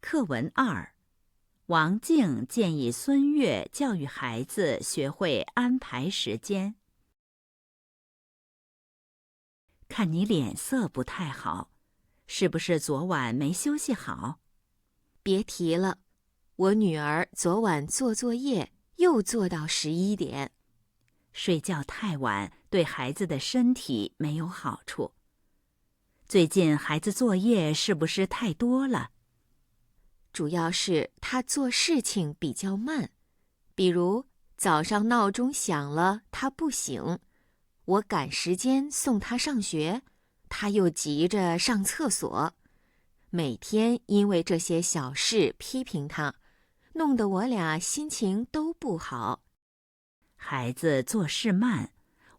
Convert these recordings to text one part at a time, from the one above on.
课文二，王静建议孙悦教育孩子学会安排时间。看你脸色不太好，是不是昨晚没休息好？别提了，我女儿昨晚做作业又做到十一点。睡觉太晚对孩子的身体没有好处。最近孩子作业是不是太多了？主要是他做事情比较慢，比如早上闹钟响了他不醒，我赶时间送他上学，他又急着上厕所，每天因为这些小事批评他，弄得我俩心情都不好。孩子做事慢，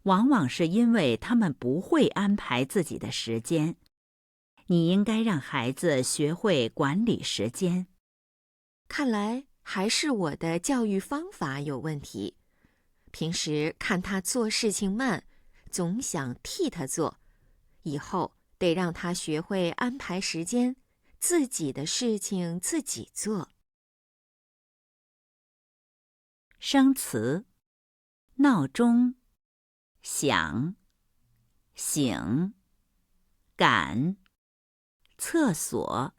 往往是因为他们不会安排自己的时间。你应该让孩子学会管理时间。看来还是我的教育方法有问题。平时看他做事情慢，总想替他做，以后得让他学会安排时间，自己的事情自己做。生词。闹钟，响，醒，赶，厕所，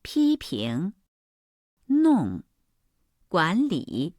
批评，弄，管理。